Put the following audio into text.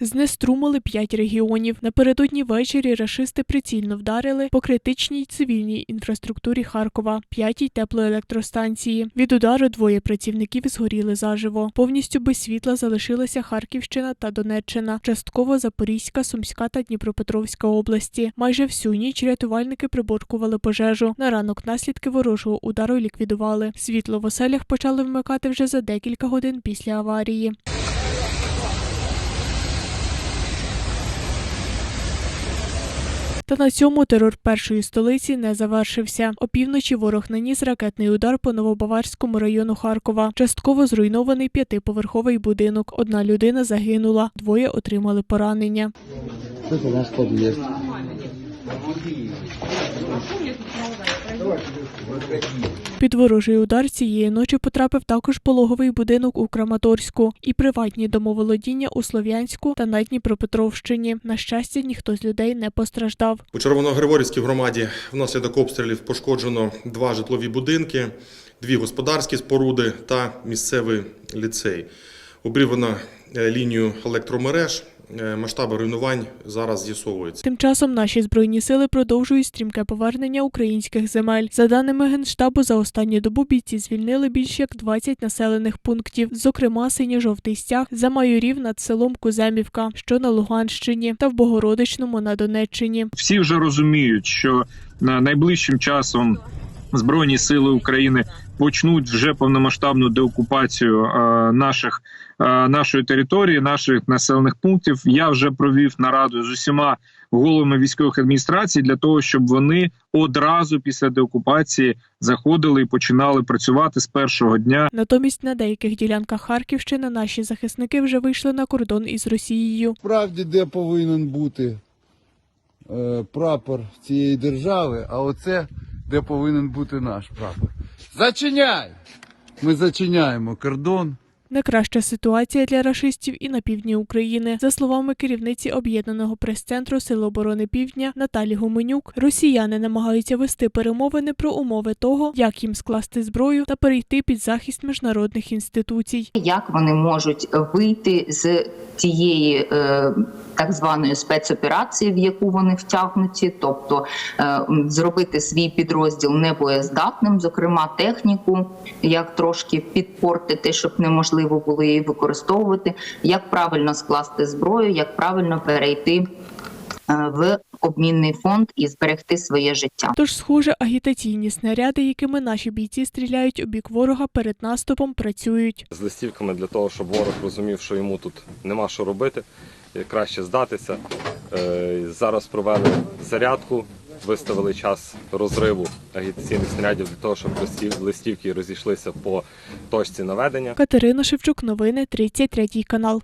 Знеструмили п'ять регіонів. Напередодні ввечері рашисти прицільно вдарили по критичній цивільній інфраструктурі Харкова, п'ятій теплоелектростанції. Від удару двоє працівників згоріли заживо. Повністю без світла залишилася Харківщина та Донеччина, частково Запорізька, Сумська та Дніпропетровська області. Майже всю ніч рятувальники приборкували пожежу. На ранок наслідки ворожого удару ліквідували. Світло в оселях почали вмикати вже за декілька годин після аварії. Та на цьому терор першої столиці не завершився. Опівночі ворог наніс ракетний удар по Новобаварському району Харкова. Частково зруйнований п'ятиповерховий будинок. Одна людина загинула, двоє отримали поранення. Это наш подъезд. Під ворожий удар цієї ночі потрапив також пологовий будинок у Краматорську і приватні домоволодіння у Слов'янську та на Дніпропетровщині. На щастя, ніхто з людей не постраждав. У Червоногригорівській громаді внаслідок обстрілів пошкоджено два житлові будинки, дві господарські споруди та місцевий ліцей. Обрівано е, лінію електромереж. Е, Масштаби руйнувань зараз з'ясовуються. Тим часом наші збройні сили продовжують стрімке повернення українських земель. За даними генштабу, за останню добу бійці звільнили більш як 20 населених пунктів, зокрема синьо-жовтий стяг за майорів над селом Куземівка, що на Луганщині, та в Богородичному на Донеччині. всі вже розуміють, що на найближчим часом збройні сили України почнуть вже повномасштабну деокупацію е, наших е, нашої території, наших населених пунктів. Я вже провів нараду з усіма головами військових адміністрацій для того, щоб вони одразу після деокупації заходили і починали працювати з першого дня. Натомість на деяких ділянках Харківщини наші захисники вже вийшли на кордон із Росією. Справді, де повинен бути е, прапор цієї держави, а оце де повинен бути наш прапор. Зачиняй! Ми зачиняємо кордон. Не краща ситуація для рашистів і на півдні України. За словами керівниці об'єднаного прес-центру Сил оборони Півдня Наталі Гуменюк, росіяни намагаються вести перемовини про умови того, як їм скласти зброю та перейти під захист міжнародних інституцій. як вони можуть вийти з тієї е, так званої спецоперації, в яку вони втягнуті, тобто е, зробити свій підрозділ небоєздатним, зокрема техніку, як трошки підпортити, щоб неможливо було її використовувати, як правильно скласти зброю, як правильно перейти е, в обмінний фонд і зберегти своє життя. Тож, схоже, агітаційні снаряди, якими наші бійці стріляють у бік ворога перед наступом, працюють. з листівками для того, щоб ворог розумів, що йому тут нема що робити, краще здатися. Е, Зараз провели зарядку, виставили час розриву агітаційних снарядів для того, щоб листів- листівки розійшлися по точці наведення. Катерина Шевчук, новини 33 канал.